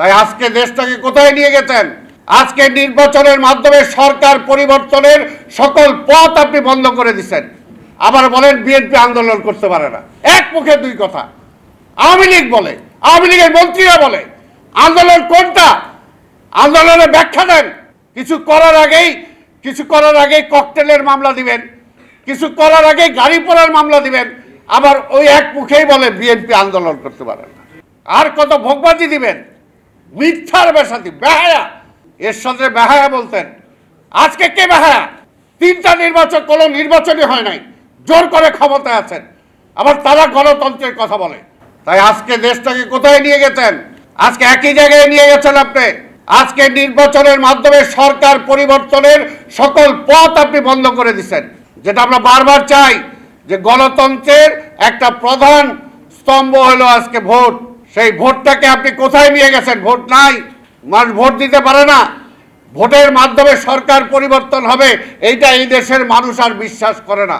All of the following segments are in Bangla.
তাই আজকে দেশটাকে কোথায় নিয়ে গেছেন? আজকে নির্বাচনের মাধ্যমে সরকার পরিবর্তনের সকল পথ আপনি বন্ধ করে দিচ্ছেন। আবার বলেন, বিএনপি আন্দোলন করতে পারে না। এক মুখে দুই কথা। আওয়ামী লীগ বলে, আওয়ামী লীগের মন্ত্রীরা বলে, আন্দোলন কোনটা? আন্দোলনের ব্যাখ্যা দেন। কিছু করার আগেই, কিছু করার আগেই ককটেলের মামলা দিবেন। কিছু করার আগেই গাড়ি পোড়ার মামলা দিবেন। আবার ওই এক মুখেই বলে, বিএনপি আন্দোলন করতে পারে না। আর কত ভোগবাজি দিবেন? মিথ্যার বেসাতি বেহায়া। এর সাথে বেহায়া বলতেন, আজকে কে বেহায়া? তিনটা নির্বাচন কোনো নির্বাচনই হয় নাই, জোর করে ক্ষমতায় আছেন। আবার তারা গণতন্ত্রের কথা বলে। তাই আজকে দেশটাকে কোথায় নিয়ে গেছেন? আজকে একই জায়গায় নিয়ে গেছেন আপনি। আজকে নির্বাচনের মাধ্যমে সরকার পরিবর্তনের সকল পথ আপনি বন্ধ করে দিচ্ছেন। যেটা আমরা বারবার চাই যে গণতন্ত্রের একটা প্রধান স্তম্ভ হলো আজকে ভোট। সেই ভোটটাকে আপনি কোথায় নিয়ে গেছেন? ভোট নাই। মানুষ ভোট দিতে পারে না। ভোটের মাধ্যমে সরকার পরিবর্তন হবে, এইটা এই দেশের মানুষ আর বিশ্বাস করে না।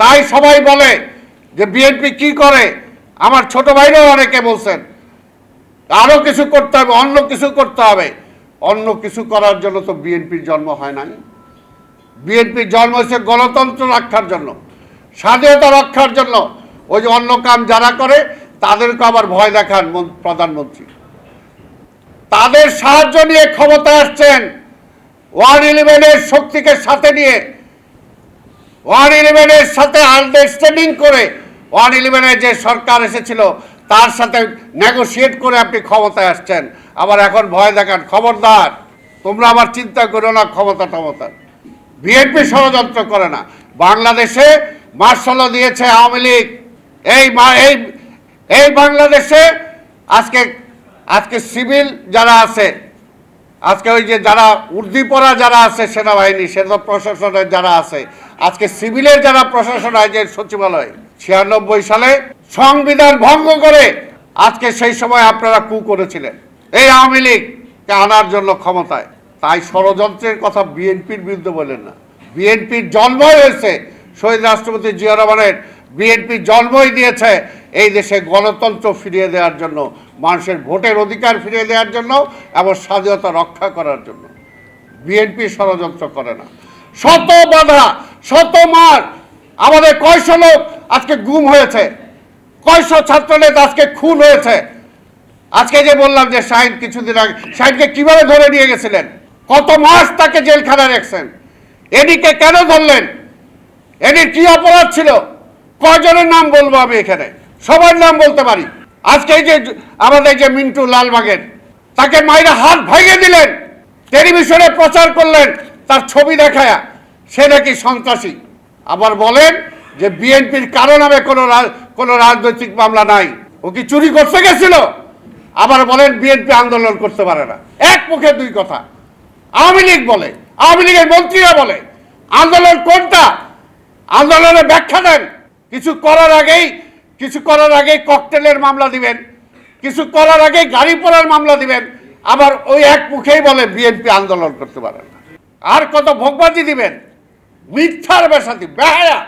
তাই সবাই বলে যে বিএনপি কি করে? আমার ছোট ভাইরাও অনেকে বলছেন আরও কিছু করতে হবে, অন্য কিছু করতে হবে। অন্য কিছু করার জন্য তো বিএনপির জন্ম হয় নাই। বিএনপির জন্ম হয়েছে গণতন্ত্র রক্ষার জন্য, স্বাধীনতা রক্ষার জন্য। ওই যে অন্য কাম যারা করে তাদেরকে আবার ভয় দেখান প্রধানমন্ত্রী। তাদের সাহায্য নিয়ে ক্ষমতায় আসছেন ওয়ান ইলেভেনের শক্তিকে সাথে নিয়ে। ওয়ান ইলেভেনের সাথে আন্ডারস্ট্যান্ডিং করে ওয়ান ইলেভেনের যে সরকার এসেছিল, তার সাথে নেগোশিয়েট করে আপনি ক্ষমতায় আসছেন। আবার এখন ভয় দেখান, খবরদার, তোমরা আবার চিন্তা করো না ক্ষমতা টমতা। বিএনপি ষড়যন্ত্র করে না। বাংলাদেশে মার্শাল দিয়েছে আওয়ামী লীগ। এই এই এই বাংলাদেশে আজকে আজকে সিভিল যারা আছে, আজকে ওই যে যারা উর্দিপরা যারা আছে সেনাবাহিনী সেনা প্রশাসনের যারা আছে, আজকে সিভিলের যারা প্রশাসন যে সচিবালয়, ছিয়ানব্বই সালে সংবিধান ভঙ্গ করে আজকে সেই সময় আপনারা কু করেছিলেন। এই আওয়ামী লীগকে আনার জন্য ক্ষমতায়। তাই ষড়যন্ত্রের কথা বিএনপির বিরুদ্ধে বলেন না। বিএনপির জন্মই হয়েছে শহীদ রাষ্ট্রপতি জিয়া রহমানের বিএনপি জন্মই দিয়েছে এই দেশে গণতন্ত্র ফিরিয়ে দেওয়ার জন্য, মানুষের ভোটের অধিকার ফিরিয়ে দেওয়ার জন্য এবং স্বাধীনতা রক্ষা করার জন্য। বিএনপি ষড়যন্ত্র করে না। শত বাধা, শত মার, আমাদের কয়শো লোক আজকে গুম হয়েছে। কয়শো ছাত্রনেতা আজকে খুন হয়েছে। আজকে যে বললাম যে শাহিন কিছুদিন আগে, শাহিনকে কীভাবে ধরে নিয়ে গেছিলেন? কত মাস তাকে জেলখানায় রেখেছেন? এদিকে কেন ধরলেন? এদের কি অপরাধ ছিল? কয়জনের নাম বলব আমি এখানে? সবার নাম বলতে পারি। আজকে যে আমাদের যে মিন্টু লালবাগের, তাকে মাইরা হাত ভেঙে দিলেন, টেলিভিশনে প্রচার করলেন, তার ছবি দেখায়া। সে নাকি সন্ত্রাসী। আবার বলেন যে বিএনপির কারও নামে কোনো কোনো রাজনৈতিক মামলা নাই। ও কি চুরি করতে গেছিল? আবার বলেন বিএনপি আন্দোলন করতে পারে না। এক মুখে দুই কথা। আওয়ামী লীগ বলে, আওয়ামী লীগের মন্ত্রীরা বলে, আন্দোলন কোনটা? আন্দোলনের ব্যাখ্যা দেন। কিছু করার আগেই, কিছু করার আগেই ককটেলের মামলা দিবেন, কিছু করার আগেই গাড়ি পোড়ার মামলা দিবেন, আবার ওই এক মুখেই বলে বিএনপি আন্দোলন করতে পারে না। আর কত ভোগবাজি দিবেন? মিথ্যার বেসাতি বেহায়া।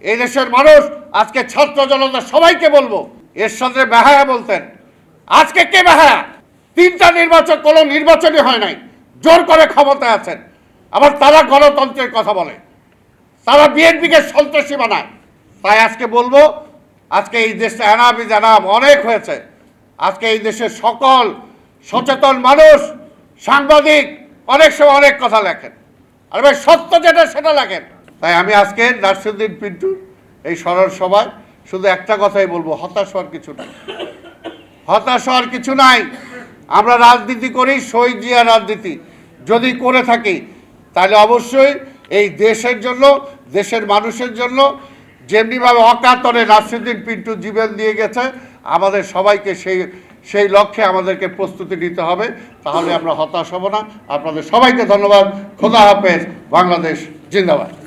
এই দেশের মানুষ, আজকে ছাত্র জনতা সবাইকে বলব, এর সাথে বেহায়া বলতেন। আজকে কে বেহায়া? তিনটা নির্বাচন কোনো নির্বাচনই হয় নাই। জোর করে ক্ষমতায় আছেন। আবার তারা গণতন্ত্রের কথা বলে। তারা বিএনপিকে সন্ত্রাসী বানায়। তাই আজকে বলব, আজকে এই দেশটা এনাবি জানাব অনেক হয়েছে। আজকে এই দেশের সকল সচেতন মানুষ, সাংবাদিক অনেক সময় অনেক কথা লেখেন। আর ভাই, সত্য যেটা সেটা লেখেন। তাই আমি আজকে নার্সুদ্দিন পিন্টু, এই স্মরণ সভায় শুধু একটা কথাই বলব, হতাশ হওয়ার কিছু নাই। হতাশ হওয়ার কিছু নাই। আমরা রাজনীতি করি, শহীদ জিয়া রাজনীতি। যদি করে থাকি, তাহলে অবশ্যই এই দেশের জন্য, দেশের মানুষের জন্য যেমনিভাবে অকাতরে নাসিরুদ্দিন পিন্টু জীবন দিয়ে গেছে, আমাদের সবাইকে সেই সেই লক্ষ্যে আমাদেরকে প্রস্তুতি নিতে হবে, তাহলে আমরা হতাশ হব না। আপনাদের সবাইকে ধন্যবাদ। খোদা হাফেজ। বাংলাদেশ জিন্দাবাদ।